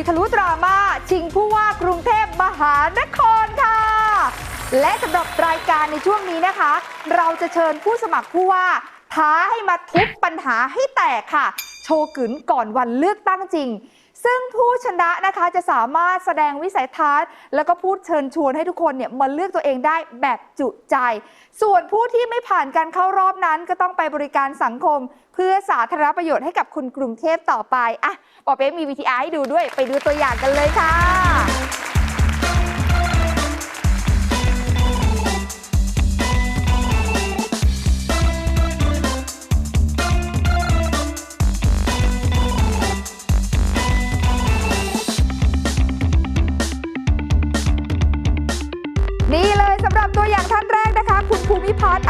ยการคุยทะลุดราม่าชิงผู้ว่ากรุงเทพมหานครค่ะ และสำหรับรายการในช่วงนี้นะคะ เราจะเชิญผู้สมัครผู้ว่า ท้าให้มาทุบปัญหาให้แตกค่ะ โชว์กึนก่อนวันเลือกตั้งจริง ซึ่งผู้ชนะนะคะจะสามารถแสดงวิสัยทัศน์ แล้วก็พูดเชิญชวนให้ทุกคนเนี่ยมาเลือกตัวเองได้แบบจุใจ ส่วนผู้ที่ไม่ผ่านการเข้ารอบนั้นก็ต้องไปบริการสังคม เพื่อสาธารณประโยชน์ให้กับคุณกรุงเทพต่อไปอะปอเป๊กมี VTR ให้ดูด้วย ไปดูตัวอย่างกันเลยค่ะ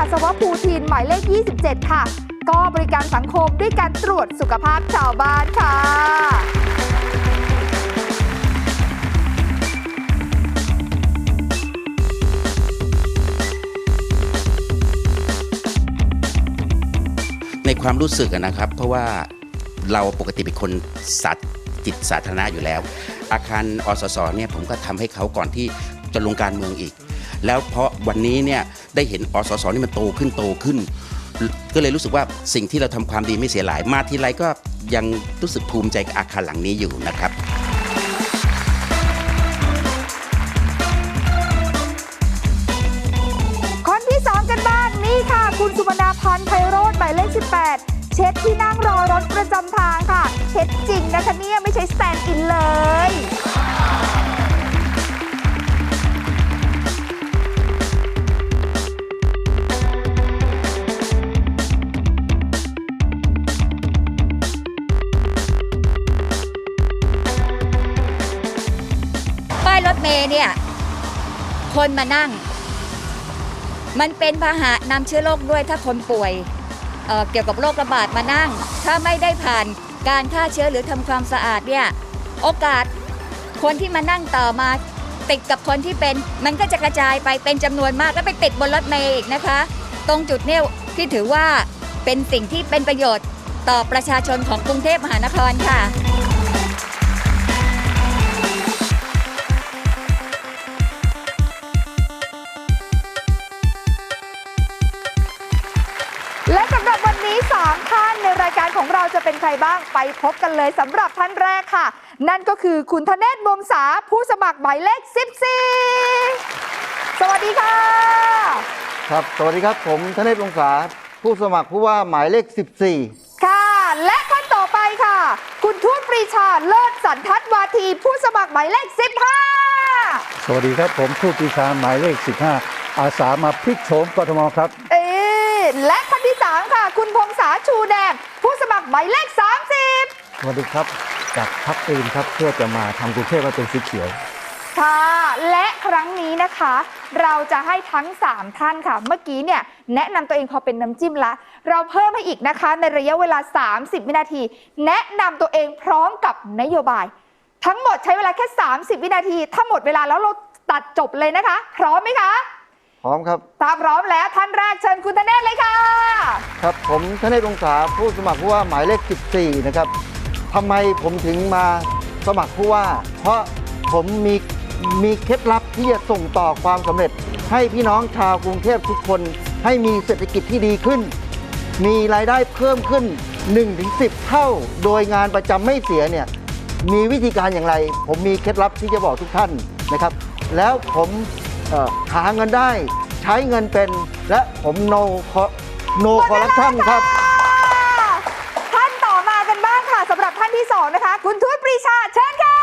มิพัฒน์อัศวภูทินหมายเลข 27 ค่ะ ก็บริการสังคมด้วยการตรวจสุขภาพชาวบ้านค่ะ ในความรู้สึกอะนะครับ เพราะว่าเราปกติเป็นคนสัตว์จิตสาธารณะอยู่แล้ว อาคารอสสเนี่ยผมก็ทำให้เขาก่อนที่จะลงการเมืองอีก แล้วเพราะวันนี้เนี่ยได้เห็นอสสนี่มันโตขึ้นโตขึ้น ก็เลยรู้สึกว่าสิ่งที่เราทำความดีไม่เสียหลาย มาทีไรก็ยังรู้สึกภูมิใจกับอาคารหลังนี้อยู่นะครับคนที่2กันบ้างนี่ค่ะ คุณสุวรรณพันธ์ไพโรธหมายเลข 18 เช็ดที่นั่งรอรถประจำทางค่ะเช็ดจริงนะคะเนี่ยไม่ใช่สแตนด์อินเลย เมเนี่ย คนมานั่ง มันเป็นพาหะนำเชื้อโรคด้วยถ้าคนป่วยเเกี่ยวกับโรคระบาดมานั่ง ถ้าไม่ได้ผ่านการฆ่าเชื้อหรือทำความสะอาดเนี่ย โอกาสคนที่มานั่งต่อมาติดกับคนที่เป็น มันก็จะกระจายไปเป็นจำนวนมากแล้วไปติดบนรถเมย์อีกนะคะ ตรงจุดเนี่ยที่ถือว่าเป็นสิ่งที่เป็นประโยชน์ต่อประชาชนของกรุงเทพมหานครค่ะ รายการของเราจะเป็นใครบ้างไปพบกันเลยสำหรับท่านแรกค่ะ นั่นก็คือคุณธเนศมุมสาผู้สมัครหมายเลข 14 สวัสดีค่ะ ครับ สวัสดีครับ ผมธเนศวงศาผู้สมัครผู้ว่าหมายเลข 14 ค่ะ และท่านต่อไปค่ะ คุณทูตปรีชาเลิศสันทัศน์วาที ผู้สมัครหมายเลข 15 สวัสดีครับผมผู้ปีชาหมายเลข 15 อาสามาพลิกโฉมกทมครับ เออและท่านที่ 3 ค่ะ คุณพงษาชูแดง ผู้สมัครหมายเลข 30 สวัสดีครับ จากพักตีนครับเพื่อจะมาทำกรุงเทพให้เป็นสีเขียว ค่ะ และครั้งนี้นะคะ เราจะให้ทั้ง 3 ท่านค่ะ เมื่อกี้เนี่ยแนะนำตัวเองพอเป็นน้ำจิ้มละ เราเพิ่มให้อีกนะคะ ในระยะเวลา 30 วินาที แนะนำตัวเองพร้อมกับนโยบาย ทั้งหมดใช้เวลาแค่ 30 วินาที ถ้าหมดเวลาแล้วเราตัดจบเลยนะคะ พร้อมไหมคะ พร้อมครับถ้าพร้อมแล้วท่านแรกเชิญคุณธเนศเลยค่ะ ครับผมธเนศวงศาผู้สมัครผู้ว่าหมายเลข 14 นะครับทำไมผมถึงมาสมัครผู้ว่า เพราะผมมีมีเคล็ดลับที่จะส่งต่อความสำเร็จ ให้พี่น้องชาวกรุงเทพทุกคน ให้มีเศรษฐกิจที่ดีขึ้น มีรายได้เพิ่มขึ้น 1-10 เท่า โดยงานประจำไม่เสียเนี่ยมีวิธีการอย่างไร ผมมีเคล็ดลับที่จะบอกทุกท่านนะครับ แล้วผมเอ่อ หาเงินได้ ใช้เงินเป็น และผม no co- no corruption ครับ ท่านต่อมากันบ้างค่ะสำหรับท่านที่สองนะคะ คุณทูตปรีชาเชิญค่ะ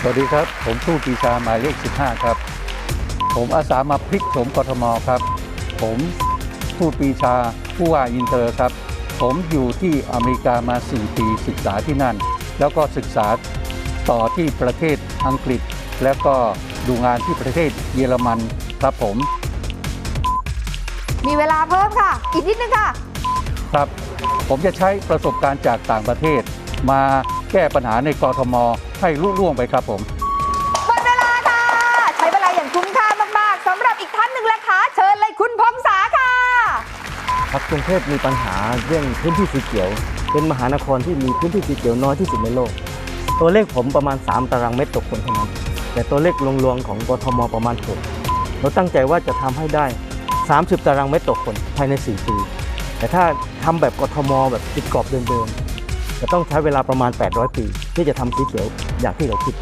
สวัสดีครับ ผมผู้ปีชาหมายเลข 15 ครับ ผมอาสามาพลิกโฉมกทมครับ ผมผู้ปีชาผู้ว่าอินเตอร์ครับ ผมอยู่ที่อเมริกามา4ปีศึกษาที่นั่น แล้วก็ศึกษาต่อที่ประเทศอังกฤษแล้วก็ ดูงานที่ประเทศเยอรมันครับผม มีเวลาเพิ่มค่ะ อีกนิดนึงค่ะ ครับ ผมจะใช้ประสบการณ์จากต่างประเทศ มาแก้ปัญหาในกรทม ให้ลุล่วงไปครับผมหมดเวลาค่ะ ใช้เวลาอย่างคุ้มค่ามาก ๆสำหรับอีกท่านหนึ่งละคะเชิญเลยคุณพงษาค่ะครับกรุงเทพมีปัญหาเรื่องพื้นที่สีเขียว เป็นมหานครที่มีพื้นที่สีเขียวน้อยที่สุดในโลก ตัวเลขผมประมาณ 3 ตารางเมตรต่อคนเท่านั้น แต่ตัวเลขลวงๆของกทมประมาณ6เราตั้งใจว่าจะทำให้ได้ 30 ตารางเมตรต่อคนภายใน 4 ปี แต่ถ้าทำแบบกทมแบบติดกรอบเดิมๆจะต้องใช้เวลาประมาณ 800 ปี ที่จะทำสีเขียวอย่างที่เราคิด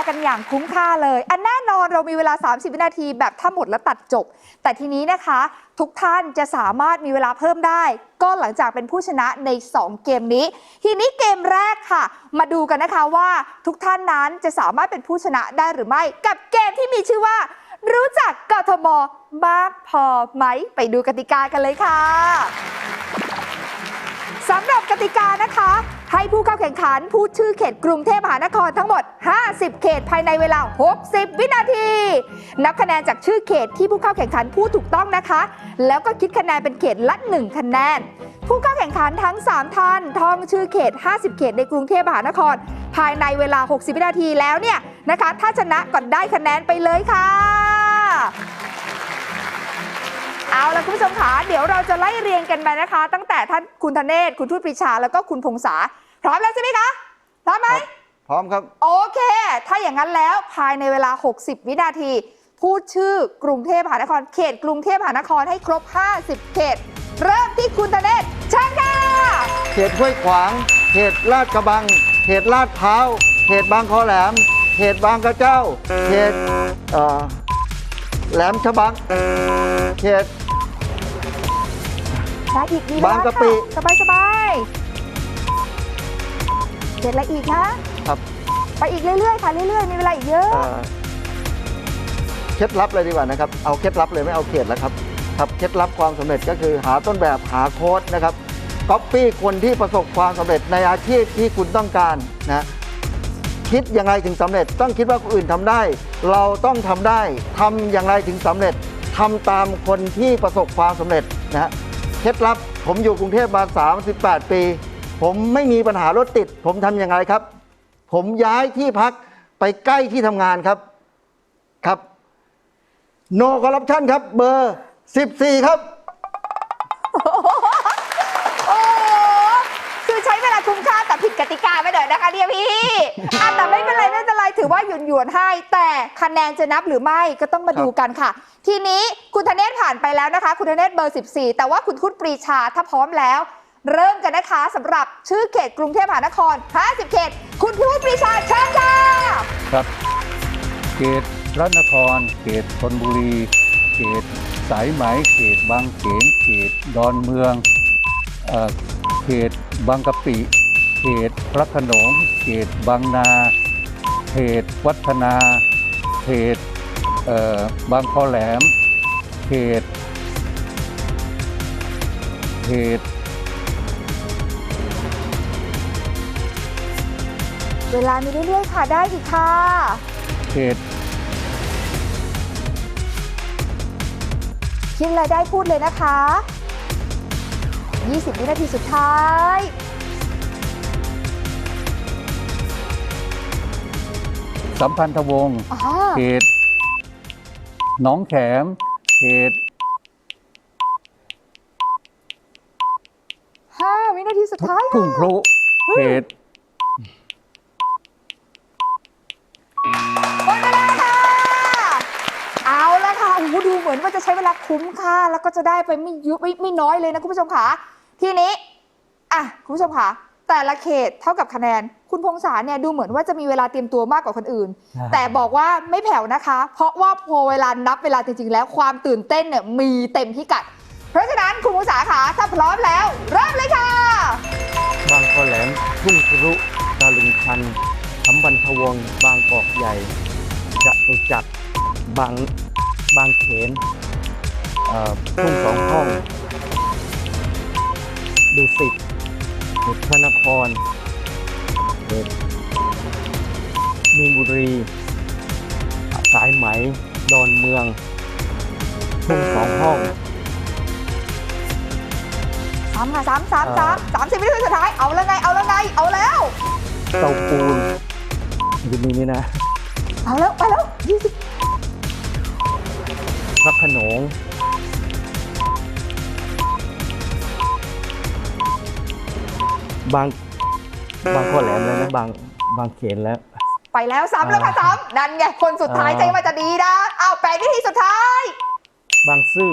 ากันอย่างคุ้มค่าเลย อันแน่นอนเรามีเวลา 30 วินาทีแบบถ้าหมดแล้วตัดจบ แต่ทีนี้นะคะ ทุกท่านจะสามารถมีเวลาเพิ่มได้ ก็หลังจากเป็นผู้ชนะใน 2 เกมนี้ ทีนี้เกมแรกค่ะ มาดูกันนะคะว่าทุกท่านนั้นจะสามารถเป็นผู้ชนะได้หรือไม่ กับเกมที่มีชื่อว่า รู้จักกทมมากพอไหม ไปดูกติกากันเลยค่ะสำหรับกติกานะคะ ให้ผู้เข้าแข่งขันพูดชื่อเขตกรุงเทพมหานครทั้งหมด 50 เขตภายในเวลา 60 วินาที นับคะแนนจากชื่อเขตที่ผู้เข้าแข่งขันพูดถูกต้องนะคะ แล้วก็คิดคะแนนเป็นเขตละ 1 คะแนน ผู้เข้าแข่งขันทั้ง 3 ท่านท่องชื่อเขต 50 เขตในกรุงเทพมหานคร ภายในเวลา 60 วินาทีแล้วเนี่ยนะคะ ถ้าชนะก่อนได้คะแนนไปเลยค่ะ เอาละคุณผู้ชมคะเดี๋ยวเราจะไล่เรียงกันไปนะคะ ตั้งแต่ท่านคุณธเนศคุณทูตปรีชาแล้วก็คุณพงษาพร้อมแล้วใช่ไหมคะพร้อมไหมพร้อมครับ โอเค ถ้าอย่างนั้นแล้วภายในเวลา 60 วินาที พูดชื่อกรุงเทพมหานครเขตกรุงเทพมหานครให้ครบ 50 เขต เริ่มที่คุณธเนศเชิญค่ะเขตห้วยขวางเขตลาดกระบังเขตลาดพร้าวเขตบางคอแหลมเขตบางกระเจ้าเขตเอ่อแหลมฉบังเขต ได้อีกมีเวลบางกะปิ สบายสบายๆเขตอะไรอีกนะ ครับไปอีกเรื่อยๆค่ะเรื่อยๆ มีเวลาอีกเยอะ เอ่อเคล็ดลับเลยดีกว่านะครับ เอาเคล็ดลับเลยไม่เอาเขตแล้วครับ ครับเคล็ดลับความสำเร็จก็คือหาต้นแบบหาโค้ดนะครับก๊อปปี้คนที่ประสบความสำเร็จในอาชีพที่คุณต้องการนะคิดอย่างไรถึงสำเร็จ ต้องคิดว่าคนอื่นทำได้ เราต้องทำได้ทำอย่างไรถึงสำเร็จทำตามคนที่ประสบความสำเร็จนะฮะ เคล็ดลับ ผมอยู่กรุงเทพมา 38 ปี ผมไม่มีปัญหารถติด ผมทำอย่างไรครับ ผมย้ายที่พักไปใกล้ที่ทำงานครับครับ no corruption ครับ เบอร์ 14 ครับ หยวนหยวนๆให้ แต่คะแนนจะนับหรือไม่ก็ต้องมาดูกันค่ะ ทีนี้คุณธเนศผ่านไปแล้วนะคะ คุณธเนศเบอร์ 14 แต่ว่าคุณทุตปรีชาถ้าพร้อมแล้ว เริ่มกันนะคะสำหรับชื่อเขตกรุงเทพมหานคร 50 เขต คุณทูตปรีชาเชิญค่ะครับ เขตพระนคร เขตธนบุรี เขตสายไหม เขตบางเขน เขตดอนเมืองเอ่อเขตบางกะปิ เขตพระโขนง เขตบางนา เขตวัฒนา เขตเอ่อบางคอแหลม เขต เขต เวลามีเรื่อยๆค่ะได้อีกค่ะ เขต คิดอะไรได้พูดเลยนะคะ 20 วินาทีสุดท้าย สัมพันธวงศ์อ๋อเขตหนองแขมเขตห้าวินาทีสุดท้ายทุ่งคค่ะรุเขตหมดเวลาค่ะ เอาละค่ะโอ้โหดูเหมือนว่าจะใช้เวลาคุ้มค่า แล้วก็จะได้ไปไม่เยุไม่ไม่น้อยเลยนะคุณผู้ชมค่ะ ทีนี้ อะ คุณผู้ชมค่ะ แต่ละเขตเท่ากับคะแนน คุณพงษาเนี่ยดูเหมือนว่าจะมีเวลาเตรียมตัวมากกว่าคนอื่นใช่แต่บอกว่าไม่แผ่วนะคะ เพราะว่าพอเวลานับเวลาจริงๆ แล้วความตื่นเต้นเนี่ยมีเต็มพิกัด เพราะฉะนั้นคุณพงษาค่ะถ้าพร้อมแล้ว เริ่มเลยค่ะ บางคอแหลมทุ่งครุตาลุงชันสัมพันธวงศ์บางกอกใหญ่จตุจักรบางบางเขนเอ่อทุ่งสองห้องดุสิต เขตพระนครเขตมีนบุรี สายไหม ดอนเมือง ทุ่งสองห้อง สามค่ะสามสามสามสามสิบวินาทีสุดท้าย เอาแล้วไง เอาแล้วไง เอาแล้ว เตาปูนอยู่นี่นี่นะ เอาแล้ว ไปแล้วยี่สิบพระโขนง บาง บางข้อแหลมแล้วนะบางบางเขนแล้ว ไปแล้วซ้ำแล้วค่ะซ้ำนั่นไงคนสุดท้ายอ่าใจมันจะดีนะเอาแปดวิธีสุดท้าย บางซื่อ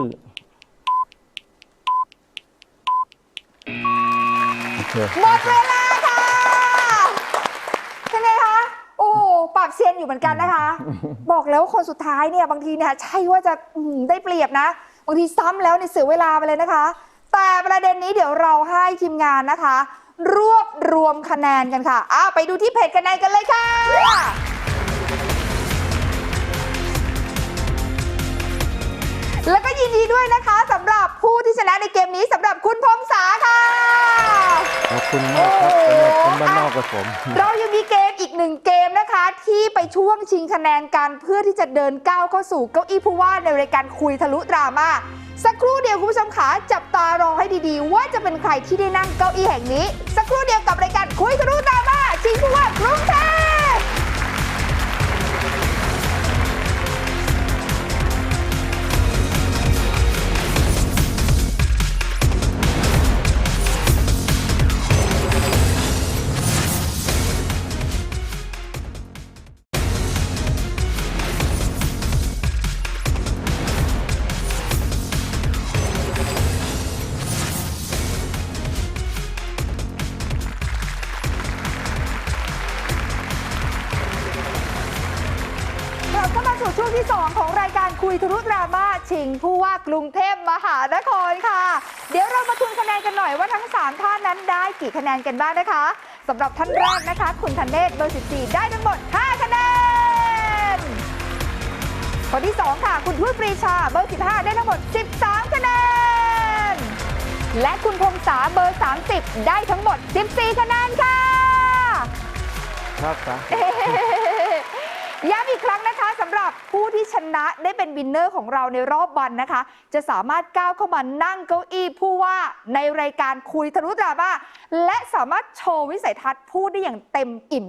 โอเคหมดเวลาค่ะเป็นไงคะ โอ้ปากเซียนอยู่เหมือนกันนะคะ บอกแล้วว่าคนสุดท้ายเนี่ยบางทีเนี่ยใช่ว่าจะอื้อหือได้เปรียบนะ บางทีซ้ำแล้วเนี่ยเสียเวลาไปเลยนะคะ แต่ประเด็นนี้เดี๋ยวเราให้ทีมงานนะคะ รวบรวมคะแนนกันค่ะอ้าวไปดูที่เพจคะแนนกันเลยค่ะ แล้วก็ยินดีด้วยนะคะสำหรับผู้ที่ชนะในเกมนี้สำหรับคุณพงษาค่ะ ขอบคุณมากครับสำหรับคนบ้านนอกกับผม เรายังมีเกมอีกหนึ่งเกมนะคะ ที่ไปช่วงชิงคะแนนกันเพื่อที่จะเดินก้าวเข้าสู่เก้าอี้ผู้ว่าในรายการคุยทะลุดราม่า สักครู่เดียวคุณผู้ชมขาจับตารอให้ดีๆ ว่าจะเป็นใครที่ได้นั่งเก้าอี้แห่งนี้ สักครู่เดียวกับรายการคุยทะลุดราม่าชิงผู้ว่ากรุงเทพ กรุงเทพมหานครค่ะ เดี๋ยวเรามาทวนคะแนนกันหน่อยว่าทั้ง 3 ท่านนั้นได้กี่คะแนนกันบ้างนะคะสำหรับท่านแรกนะคะ คุณธันเดชเบอร์ 14 ได้ทั้งหมด 5 คะแนน คนที่ 2 ค่ะ คุณทุยปรีชาเบอร์ 15 ได้ทั้งหมด 13 คะแนน และคุณพงษาเบอร์ 30 ได้ทั้งหมด 14 คะแนนค่ะ ครับครับเอ๊ะ ย้ำอีกครั้งนะคะสำหรับผู้ที่ชนะได้เป็นวินเนอร์ของเราในรอบวันนะคะ จะสามารถก้าวเข้ามานั่งเก้าอี้ผู้ว่าในรายการคุยทะลุดราม่าและสามารถโชว์วิสัยทัศน์พูดได้อย่างเต็มอิ่ม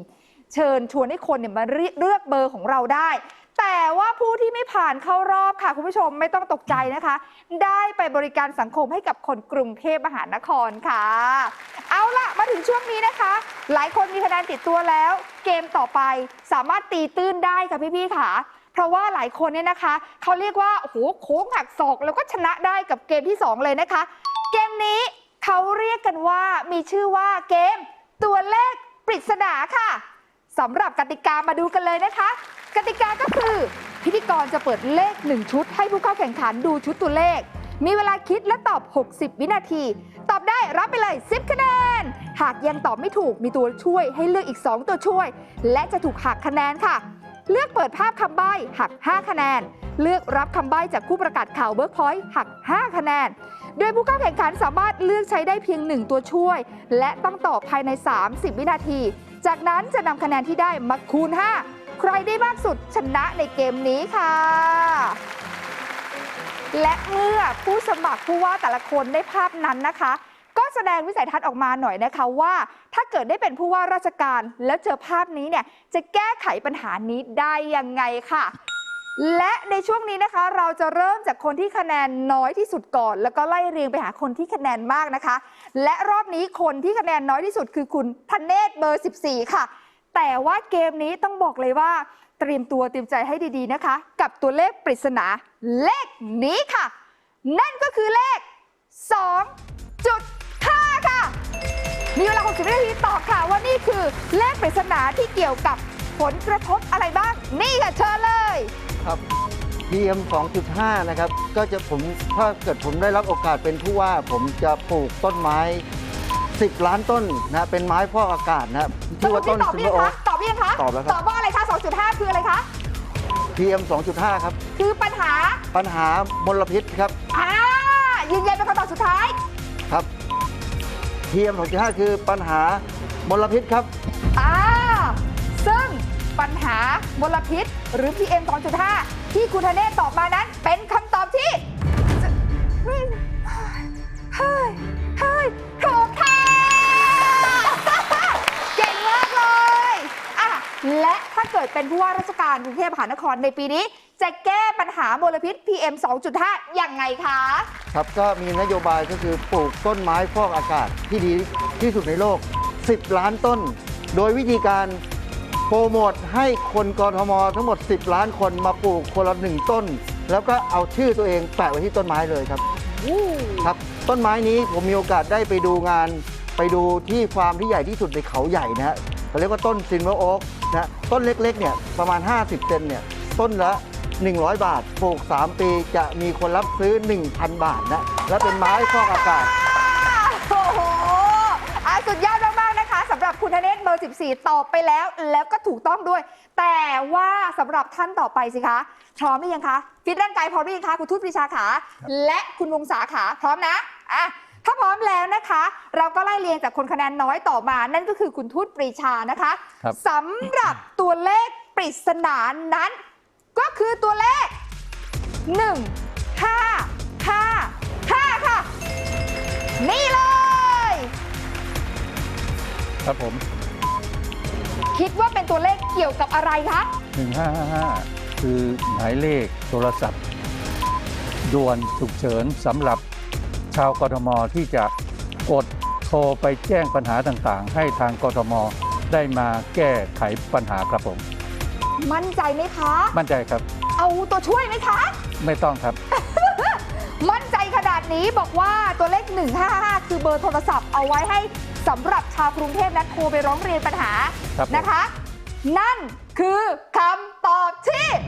เชิญชวนให้คนเนี่ยมาเลือกเบอร์ของเราได้ แต่ว่าผู้ที่ไม่ผ่านเข้ารอบค่ะ คุณผู้ชมไม่ต้องตกใจนะคะ ได้ไปบริการสังคมให้กับคนกรุงเทพมหานครค่ะ เอาละมาถึงช่วงนี้นะคะ หลายคนมีคะแนนติดตัวแล้ว เกมต่อไปสามารถตีตื้นได้ค่ะพี่ๆค่ะเพราะว่าหลายคนเนี่ยนะคะเขาเรียกว่าโอ้โหโค้งหักศอกแล้วก็ชนะได้กับเกมที่ 2 เลยนะคะ เกมนี้เขาเรียกกันว่ามีชื่อว่าเกม ตัวเลขปริศนาค่ะสำหรับกติกามาดูกันเลยนะคะ กติกาก็คือ พิธีกรจะเปิดเลข 1 ชุด ให้ผู้เข้าแข่งขันดูชุดตัวเลข มีเวลาคิดและตอบ 60 วินาที ตอบได้รับไปเลย 10 คะแนน หากยังตอบไม่ถูกมีตัวช่วยให้เลือกอีก 2 ตัวช่วย และจะถูกหักคะแนนค่ะ เลือกเปิดภาพคำใบ้หัก 5 คะแนน เลือกรับคำใบ้จากผู้ประกาศข่าวเบิร์กพอยต์หัก 5 คะแนนโดยผู้เข้าแข่งขันสามารถเลือกใช้ได้เพียง 1 ตัวช่วย และต้องตอบภายใน 30 วินาที จากนั้นจะนำคะแนนที่ได้มาคูณ 5 ใครได้มากสุดชนะในเกมนี้ค่ะ และเมื่อผู้สมัครผู้ว่าแต่ละคนได้ภาพนั้นนะคะ ก็แสดงวิสัยทัศน์ออกมาหน่อยนะคะว่า ถ้าเกิดได้เป็นผู้ว่าราชการแล้วเจอภาพนี้เนี่ยจะแก้ไขปัญหานี้ได้ยังไงค่ะและในช่วงนี้นะคะเราจะเริ่มจากคนที่คะแนนน้อยที่สุดก่อน แล้วก็ไล่เรียงไปหาคนที่คะแนนมากนะคะ และรอบนี้คนที่คะแนนน้อยที่สุดคือคุณธเนศเบอร์ 14 ค่ะ แต่ว่าเกมนี้ต้องบอกเลยว่า เตรียมตัวเตรียมใจให้ดีๆนะคะ กับตัวเลขปริศนาเลขนี้ค่ะ นั่นก็คือเลข 2.5 ค่ะ มีเวลา 60วินาทีตอบค่ะว่านี่คือเลขปริศนาที่เกี่ยวกับผลกระทบอะไรบ้าง นี่ค่ะเชิญเลย ครับ PM 2.5 นะครับ ก็จะผมถ้าเกิดผมได้รับโอกาสเป็นผู้ว่า ผมจะปลูกต้นไม้ 10 ล้านต้นนะเป็นไม้ฟอกอากาศนะครับชื่อว่าต้นตอบซิหรือโอยังคะตอบหรือยังคะตอบแล้วครับตอบว่าอะไรคะ 2.5 คืออะไรคะ PM 2.5 ครับ คือปัญหาปัญหามลพิษครับอ่ายืนยันเป็นคำตอบสุดท้าย ครับ PM 2.5 คือปัญหามลพิษครับ อ่าซึ่งปัญหามลพิษหรือ PM 2.5 ที่คุณธเนศตอบมานั้นเป็นคำตอบที่จะเฮ้ยเฮ้ย และถ้าเกิดเป็นผู้ว่าราชการกรุงเทพมหานครในปีนี้ จะแก้ปัญหามลพิษ PM 2.5 ยังไงคะ ครับก็มีนโยบายก็คือปลูกต้นไม้ฟอกอากาศที่ดีที่สุดในโลก 10 ล้านต้น โดยวิธีการโปรโมทให้คนกรทมทั้งหมด 10 ล้านคนมาปลูกคนละหนึ่งต้น แล้วก็เอาชื่อตัวเองแปะไว้ที่ต้นไม้เลยครับครับต้นไม้นี้ผมมีโอกาสได้ไปดูงาน ไปดูที่ฟาร์มที่ใหญ่ที่สุดในเขาใหญ่นะฮะเขาเรียกว่าต้นซินเวอร์โอ๊ก นะต้นเล็กๆเนี่ยประมาณ 50 เซนเนี่ยต้นละ 100 บาทปลูก 3 ปีจะมีคนรับซื้อ 1,000 บาทนะและเป็นไม้ฟอกอากาศ โอ้โหอะสุดยอดมากๆนะคะสำหรับคุณธเนศเบอร์ 14 ตอบไปแล้ว แล้วก็ถูกต้องด้วย แต่ว่าสำหรับท่านต่อไปสิคะ พร้อมหรือยังคะ ฟิตร่างกายพร้อมหรือยังคะ คุณทูตปรีชาขา และคุณวงศาขา พร้อมนะ อะ ถ้าพร้อมแล้วนะคะ เราก็ไล่เรียงจากคนคะแนนน้อยต่อมา นั่นก็คือคุณทูตปรีชานะคะครับ สำหรับตัวเลขปริศนานั้น ก็คือตัวเลข 1 5 5 5 ค่ะ นี่เลย ครับผม คิดว่าเป็นตัวเลขเกี่ยวกับอะไรคะ 1555 คือหมายเลขโทรศัพท์ ด่วนฉุกเฉินสำหรับ ชาวกทมที่จะกดโทรไปแจ้งปัญหาต่างๆ ให้ทางกทมได้มาแก้ไขปัญหาครับผม มั่นใจไหมคะ มั่นใจครับ เอาตัวช่วยไหมคะ ไม่ต้องครับ มั่นใจขนาดนี้บอกว่าตัวเลข 155 คือเบอร์โทรศัพท์เอาไว้ให้สำหรับชาวกรุงเทพนั้นโทรไปร้องเรียนปัญหาครับผม นะคะ นั่นคือคำตอบที่ที่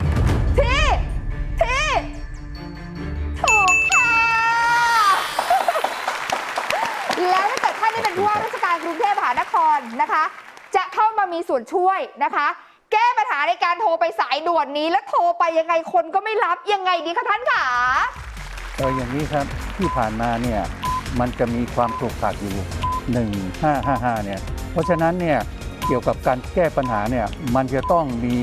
แล้วถ้าเกิดท่านได้เป็นผู้ว่าราชการกรุงเทพมหานครนะคะ จะเข้ามามีส่วนช่วยนะคะ แก้ปัญหาในการโทรไปสายด่วนนี้ แล้วโทรไปยังไงคนก็ไม่รับยังไงดีคะท่านขาเอออย่างนี้ครับที่ผ่านมาเนี่ยมันจะมีความถูกขาดอยู่ 1555เนี่ยเพราะฉะนั้นเนี่ยเกี่ยวกับการแก้ปัญหาเนี่ยมันจะต้องมี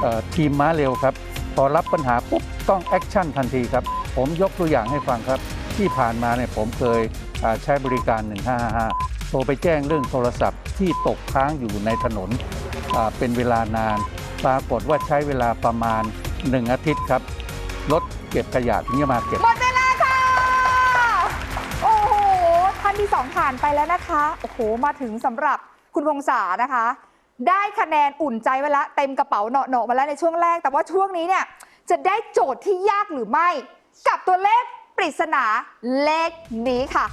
เอ่อทีมม้าเร็วครับ พอรับปัญหาปุ๊บต้องแอคชั่นทันทีครับ ผมยกตัวอย่างให้ฟังครับ ที่ผ่านมาเนี่ยผมเคยอ่า ใช้บริการ 1555 โทรไปแจ้งเรื่องโทรศัพท์ที่ตกค้างอยู่ในถนนเป็นเวลานาน ปรากฏว่าใช้เวลาประมาณ 1 อาทิตย์ครับรถเก็บขยะถึงจะมาเก็บหมดเวลาค่ะ โอ้โหท่านที่สองผ่านไปแล้วนะคะ โอ้โห มาถึงสำหรับคุณพงษานะคะ ได้คะแนนอุ่นใจไว้แล้วเต็มกระเป๋าเหนาะๆมาแล้วในช่วงแรก แต่ว่าช่วงนี้เนี่ยจะได้โจทย์ที่ยากหรือไม่ กับตัวเลขปริศนาเลขนี้ค่ะ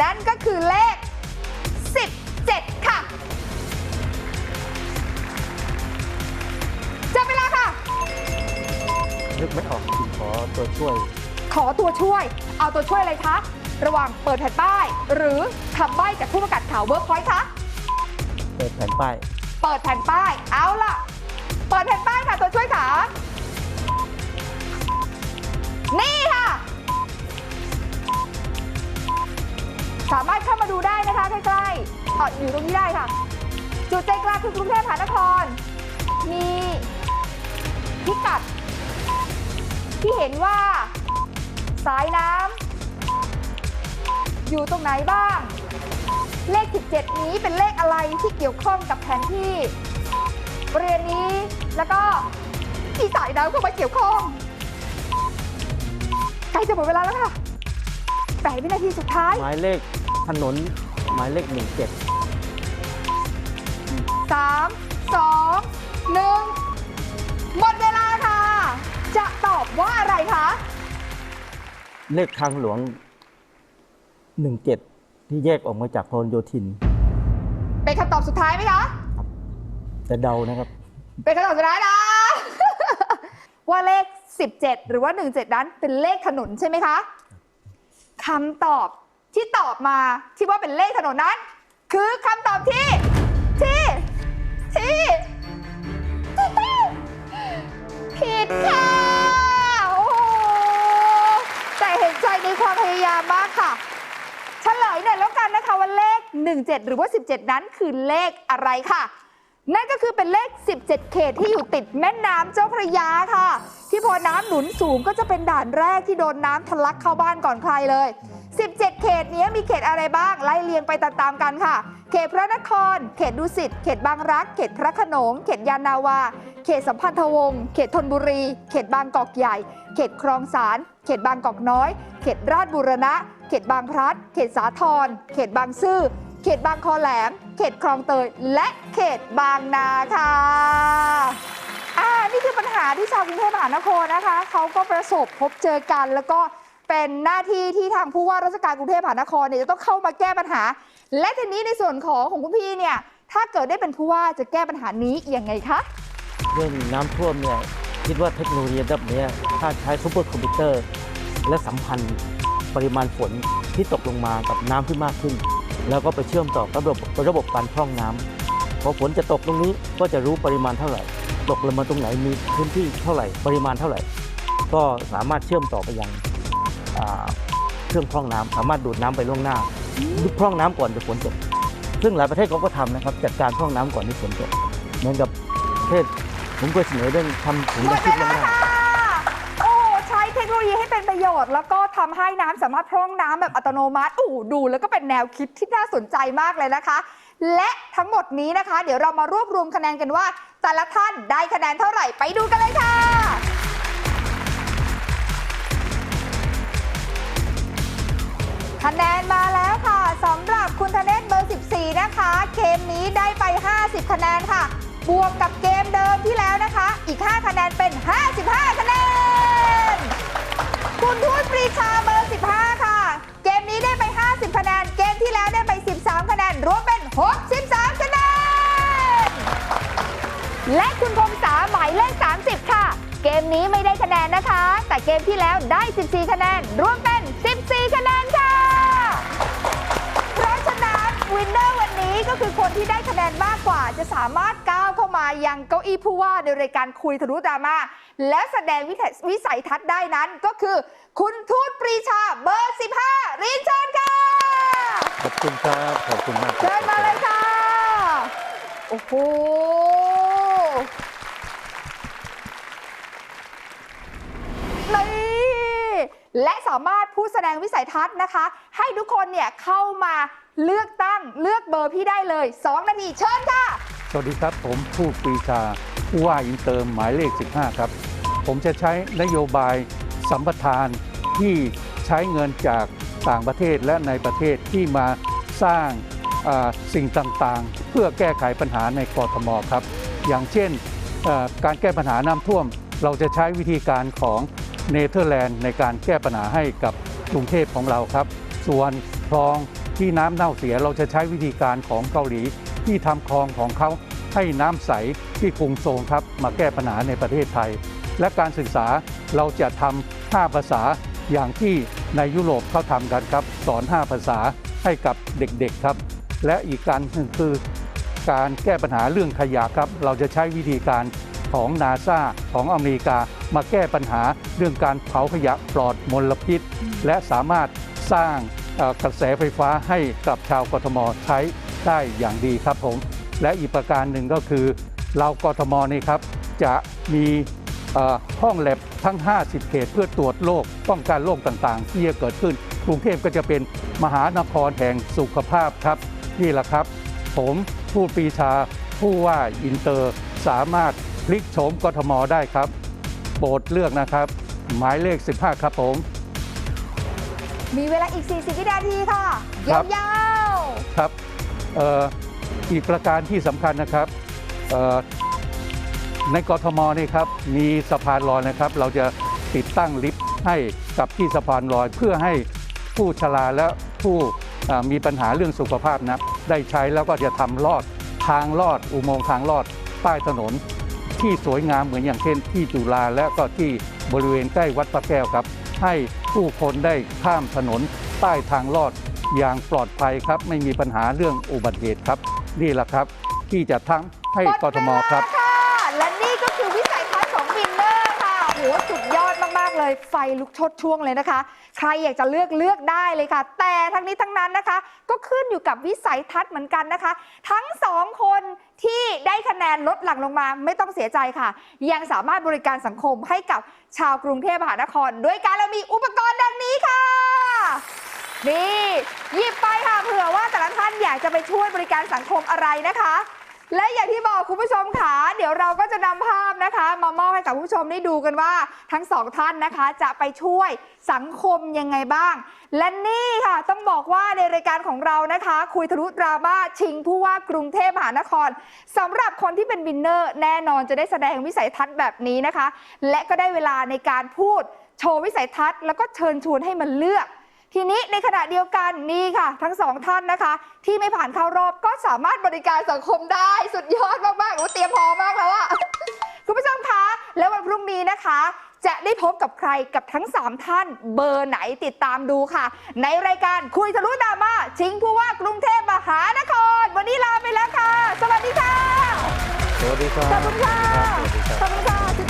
นั่นก็คือเลข 17 ค่ะ จับเวลาค่ะ นึกไม่ออกคุณขอตัวช่วย ขอตัวช่วย เอาตัวช่วยอะไรคะ ระหว่างเปิดแผ่นป้าย หรือคำใบ้จากผู้ประกาศข่าวเวิร์กพอยต์คะ เปิดแผ่นป้าย เปิดแผ่นป้าย เอาล่ะ เปิดแผ่นป้ายค่ะตัวช่วยค่ะ นี่ค่ะ สามารถเข้ามาดูได้นะคะใกล้ๆอออยู่ตรงนี้ได้ค่ะ จุดใจกลางคือกรุงเทพมหานคร มีพิกัด ที่เห็นว่า สายน้ำอยู่ตรงไหนบ้าง เลข 17 นี้เป็นเลขอะไรที่เกี่ยวข้องกับแผนที่บริเวณนี้แล้วก็ที่สายน้ำเข้ามาเกี่ยวข้องใกล้จะหมดเวลาแล้วค่ะแปดวินาทีสุดท้าย หมายเลข ถนนหมายเลข17 3 2 1หมดเวลาค่ะ จะตอบว่าอะไรคะเลขทางหลวง17ที่แยกออกมาจากพหลโยธิน เป็นคำตอบสุดท้ายไหมคะแต่เดานะครับ เป็นคำตอบสุดท้ายนะ ว่าเลข 17 หรือว่า 17 นั้นเป็นเลขถนนใช่ไหมคะคำตอบ ที่ตอบมาที่ว่าเป็นเลขถนนนั้น คือคำตอบที่ ที่ ที่ผิดค่ะโอ้โหแต่เห็นใจในความพยายามมากค่ะ เฉลยหน่อยแล้วกันนะคะว่าเลข 17 หรือว่า 17 นั้นคือเลขอะไรค่ะ นั่นก็คือเป็นเลข 17 เขตที่อยู่ติดแม่น้ำเจ้าพระยาค่ะ ที่พอน้ำหนุนสูงก็จะเป็นด่านแรกที่โดนน้ำทะลักเข้าบ้านก่อนใครเลย 17 เขตนี้มีเขตอะไรบ้าง ไล่เรียงไปตามๆกันค่ะ เขตพระนคร เขตดุสิต เขตบางรัก เขตพระขนง เขตยานนาวา เขตสัมพันธวงศ์ เขตธนบุรี เขตบางกอกใหญ่ เขตคลองสาร เขตบางกอกน้อย เขตราชบุรณะ เขตบางพลัด เขตสาทร เขตบางซื่อ เขตบางคอแหลม เขตคลองเตย และเขตบางนาค่ะอ่านี่คือปัญหาที่ชาวกรุงเทพมหานครนะคะ เขาก็ประสบพบเจอกันแล้วก็ เป็นหน้าที่ที่ทางผู้ว่าราชการกรุงเทพมหานครเนี่ยจะต้องเข้ามาแก้ปัญหา และทีนี้ในส่วนของของคุณพี่เนี่ยถ้าเกิดได้เป็นผู้ว่าจะแก้ปัญหานี้ยังไงคะ เรื่องน้ำท่วมเนี่ยคิดว่าเทคโนโลยีระดับเนี้ยถ้าใช้ซูเปอร์คอมพิวเตอร์ และสัมพันธ์ปริมาณฝนที่ตกลงมากับน้ำที่มากขึ้น แล้วก็ไปเชื่อมต่อกับระบบระบบการพร่องน้ำพอฝนจะตกตรงนี้ก็จะรู้ปริมาณเท่าไหร่ ตกลงมาตรงไหนมีพื้นที่เท่าไหร่ ปริมาณเท่าไหร่ ก็สามารถเชื่อมต่อไปยัง เครื่องพร่องน้ำสามารถดูดน้ำไปล่วงหน้าพร่องน้ำก่อนจะฝนตก ซึ่งหลายประเทศเขาก็ทำนะครับจัดการพร่องน้ำก่อนที่ฝนตกเหมือนกับประเทศผมเคยเสนอเรื่องทำถุงหมยาดชีพล่วงหน้าค่ะโอ้ใช้เทคโนโลยีให้เป็นประโยชน์ แล้วก็ทำให้น้ำสามารถพร่องน้ำแบบอัตโนมัติอู้ดูแล้วก็เป็นแนวคิดที่น่าสนใจมากเลยนะคะ และทั้งหมดนี้นะคะ เดี๋ยวเรามารวบรวมคะแนนกันว่า แต่ละท่านได้คะแนนเท่าไหร่ไปดูกันเลยค่ะ คะแนนมาแล้วค่ะสำหรับคุณธเนศเบอร์ 14 นะคะ เกมนี้ได้ไป 50 คะแนนค่ะ บวกกับเกมเดิมที่แล้วนะคะ อีก 5 คะแนนเป็น 55 คะแนน คุณทูตปรีชาเบอร์ 15 ค่ะ เกมนี้ได้ไป 50 คะแนน เกมที่แล้วได้ไป 13 คะแนน รวมเป็น 63 คะแนน และคุณพงษาหมายเลข 30 ค่ะ เกมนี้ไม่ได้คะแนนนะคะ แต่เกมที่แล้วได้ 14 คะแนน รวมเป็น 14 คะแนนค่ะ วินเนอร์วันนี้ก็คือคนที่ได้คะแนนมากกว่า จะสามารถก้าวเข้ามายังเก้าอี้ผู้ว่าในรายการคุยทะลุดราม่าและแสดงวิถวิสัยทัศน์ได้นั้นก็คือ คุณทูตปรีชาเบอร์ 15เรียนเชิญค่ะขอบคุณครับขอบคุณมากครับเชิญมาเลยค่ะ โอ้โหนี่และสามารถพูดแสดงวิสัยทัศน์นะคะ ให้ทุกคนเนี่ยเข้ามา เลือกตั้งเลือกเบอร์พี่ได้เลย 2 นาทีเชิญค่ะ สวัสดีครับ ผมผู้ปรีชาผู้ว่าอินเตอร์หมายเลข 15 ครับ ผมจะใช้นโยบายสัมปทานที่ใช้เงินจากต่างประเทศและในประเทศที่มาสร้างสิ่งต่างๆ เพื่อแก้ไขปัญหาในกรทมครับ อย่างเช่นการแก้ปัญหาน้ำท่วม เราจะใช้วิธีการของเนเธอร์แลนด์ในการแก้ปัญหาให้กับกรุงเทพของเราครับ ส่วนคลอง ที่น้ำเน่าเสียเราจะใช้วิธีการของเกาหลี ที่ทำคลองของเขาให้น้ำใสที่กรุงโซลครับมาแก้ปัญหาในประเทศไทย และการศึกษาเราจะทำ5ภาษาอย่างที่ในยุโรปเขาทำกันครับ สอน 5 ภาษาให้กับเด็กๆครับ และอีกการหนึ่งคือการแก้ปัญหาเรื่องขยะครับ เราจะใช้วิธีการของนาซาของอเมริกา มาแก้ปัญหาเรื่องการเผาขยะปลอดมลพิษ และสามารถสร้าง กระแสไฟฟ้าให้กับชาวกทมใช้ได้อย่างดีครับผม และอีกประการหนึ่งก็คือ เรากทมนี่ครับ จะมีห้องแลบทั้ง 50 เขตเพื่อตรวจโรคป้องกันโรคต่างๆ ที่จะเกิดขึ้น กรุงเทพก็จะเป็นมหานครแห่งสุขภาพครับ นี่แหละครับ ผมผู้ปีชาผู้ว่าอินเตอร์สามารถพลิกโฉมกทมได้ครับโปรดเลือกนะครับ หมายเลข 15 ครับผม มีเวลาอีก 40 วินาทีค่ะครัยาบวครับเอ่ออีกประการที่สำคัญนะครับเอ่อในกทมนี่ครับมีสะพานลอยนะครับ เราจะติดตั้งลิฟต์ให้กับที่สะพานลอย เพื่อให้ผู้ชราและผู้อ่ามีปัญหาเรื่องสุขภาพนะได้ใช้แล้วก็จะทำลอดทางลอด อุโมงค์ทางลอดใต้ถนน ที่สวยงามเหมือนอย่างเช่นที่จุฬาและก็ที่บริเวณใกล้วัดพระแก้วครับ ให้ ผู้คนได้ข้ามถนนใต้ทางลอดอย่างปลอดภัยครับ ไม่มีปัญหาเรื่องอุบัติเหตุครับ นี่แหละครับ ที่จะทั้งให้กทมครับ เลยไฟลุกโชดช่วงเลยนะคะ ใครอยากจะเลือกเลือกได้เลยค่ะ แต่ทั้งนี้ทั้งนั้นนะคะ ก็ขึ้นอยู่กับวิสัยทัศน์เหมือนกันนะคะ ทั้งสองคนที่ได้คะแนนลดหลั่งลงมาไม่ต้องเสียใจค่ะ ยังสามารถบริการสังคมให้กับชาวกรุงเทพมหานคร ด้วยการเรามีอุปกรณ์ดังนี้ค่ะ นี่หยิบไปค่ะเผื่อว่าแต่ละท่านอยากจะไปช่วยบริการสังคมอะไรนะคะ และอย่างที่บอกคุณผู้ชมค่ะเดี๋ยวเราก็จะนำภาพนะคะ มามอบให้กับคุณผู้ชมได้ดูกันว่าทั้งสองท่านนะคะ จะไปช่วยสังคมยังไงบ้าง และนี่ค่ะต้องบอกว่าในรายการของเรานะคะ คุยทะลุดราม่าชิงผู้ว่ากรุงเทพมหานครสำหรับคนที่เป็นวินเนอร์แน่นอนจะได้แสดงวิสัยทัศน์แบบนี้นะคะ และก็ได้เวลาในการพูดโชว์วิสัยทัศน์ แล้วก็เชิญชวนให้มันเลือก ทีนี้ในขณะเดียวกันนี่ค่ะ ทั้งสองท่านนะคะ ที่ไม่ผ่านเข้ารอบก็สามารถบริการสังคมได้สุดยอดมากๆโอ้เตรียมพร้อมมากแล้วอะคุณผู้ชมคะ แล้ววันพรุ่งนี้นะคะ จะได้พบกับใครกับทั้ง 3 ท่านเบอร์ไหนติดตามดูค่ะ ในรายการคุยทะลุดราม่าชิงผู้ว่ากรุงเทพมหานคร วันนี้ลาไปแล้วค่ะ สวัสดีค่ะ สวัสดีครับขอบคุณค่ะสวัสดีครับขอบคุณค่ะ